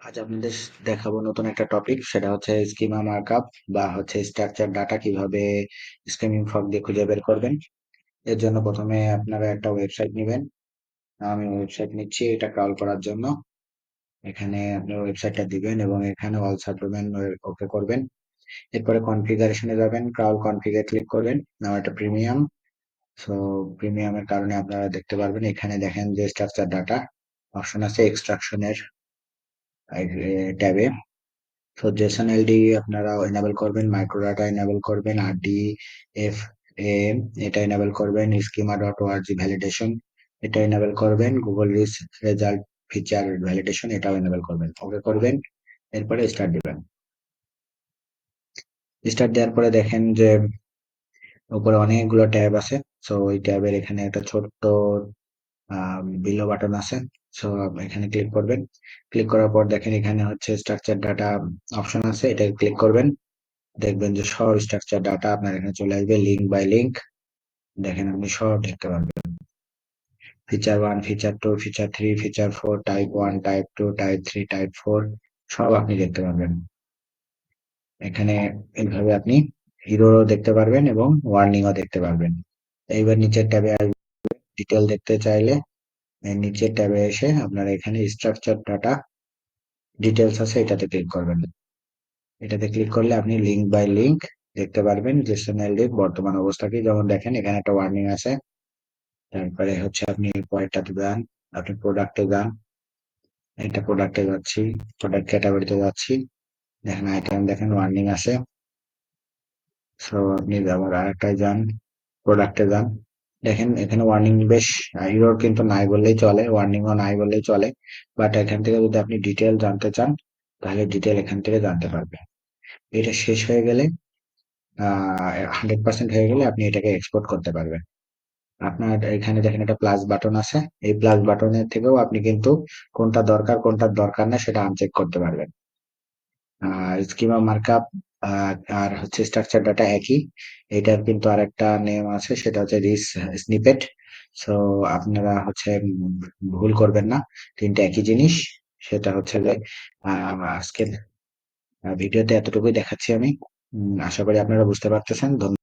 আজ আপনাদের দেখাবো নতুন একটা টপিক সেটা হচ্ছে স্কিমা মার্কআপ বা হচ্ছে স্ট্রাকচার ডাটা কীভাবে স্কিমিং ফর্ম দিয়ে খুঁজে বের করবেন। এর জন্য প্রথমে আপনারা একটা ওয়েবসাইট নেবেন। আমি ওয়েবসাইট নিচ্ছি, এটা ক্রাউল করার জন্য। এখানে আপনি ওয়েবসাইটটা দিবেন এবং এখানে অল সাপ্লিমেন্ট ওকে করবেন। এরপরে কনফিগারেশনে যাবেন ক্রাউল কনফিগার ক্লিক করবেন। আমার একটা প্রিমিয়াম সো প্রিমিয়ামের কারণে আপনারা দেখতে পারবেন, এখানে দেখেন যে স্ট্রাকচার ডাটা অপশন আছে এক্সট্রাকশনের ট্যাবে তো জেসন এলডি আপনারা এনাবেল করবেন মাইক্রো ডাটা এনাবেল করবেন আর ডি এফ এ এটা এনাবেল করবেন স্কিমা ডট ওআরজি ভ্যালিডেশন এটা এনাবেল করবেন Google rich result feature validation এটাও এনাবেল করবেন। ওকে করবেন, এরপরে স্টার্ট দিবেন। স্টার্ট দেওয়ার পরে দেখেন যে উপরে অনেকগুলো ট্যাব আছে। সো ওই ট্যাবের এখানে একটা ছোট্ট বিলো বাটন আছে। সো এখানে ক্লিক করবেন। ক্লিক করার পর দেখেন এখানে হচ্ছে স্ট্রাকচার ডাটা অপশন আছে, এটা ক্লিক করবেন। দেখবেন যে সব স্ট্রাকচার ডাটা আপনার এখানে চলে আসবে লিঙ্ক বাই লিঙ্ক দেখেন আপনি সব দেখতে পারবেন। Feature one feature two feature three feature four type one type two type three type four সব আপনি দেখতে পারবেন। এখানে এইভাবে আপনি হিরোও দেখতে পারবেন এবং ওয়ার্নিংও দেখতে পারবেন। এইবার নিচের ট্যাবে ডিটেল দেখতে চাইলে নিচের ট্যাবে এসে আপনারা এখানে স্ট্রাকচার ডাটা ডিটেলস আছে, এটাতে ক্লিক করবেন। এটাতে ক্লিক করলে আপনি লিঙ্ক বাই লিঙ্ক দেখতে পারবেন যে চ্যানেলটির বর্তমান অবস্থা কি। যেমন দেখেন, এখানে একটা ওয়ার্নিং আছে। তারপরে হচ্ছে আপনি পরেরটাতে যান, আপনি প্রোডাক্টে যান। এটা প্রোডাক্টে যাচ্ছি প্রোডাক্ট ক্যাটাগরিতে যাচ্ছি। দেখেন আইটেম দেখেন ওয়ার্নিং আছে। সো আপনি আবার আরেকটায় যান প্রোডাক্টে যান। দেখেন, এখানে ওয়ার্নিং বেশ হিরোর কিন্তু নাই বললেই চলে ওয়ার্নিংও নাই বললেই চলে। বাট এখান থেকে যদি আপনি ডিটেল জানতে চান, তাহলে ডিটেল এখান থেকে জানতে পারবেন। এটা শেষ হয়ে গেলে হান্ড্রেড পার্সেন্ট হয়ে গেলে আপনি এটাকে এক্সপোর্ট করতে পারবেন। আপনার এখানে দেখেন একটা প্লাস বাটন আছে। এই প্লাস বাটনের থেকেও আপনি কিন্তু কোনটা দরকার কোনটা দরকার না, সেটা আনচেক করতে পারবেন। স্কিমা মার্কআপ আর হচ্ছে স্ট্রাকচার ডাটা একই। এটার কিন্তু আর একটা নেম আছে, সেটা হচ্ছে রিস স্নিপেট সো আপনারা হচ্ছে ভুল করবেন না। তিনটা একই জিনিস, সেটা হচ্ছে যে আজকের ভিডিওতে এতটুকুই দেখাচ্ছি আমি। আশা করি আপনারা বুঝতে পারতেছেন। ধন্যবাদ।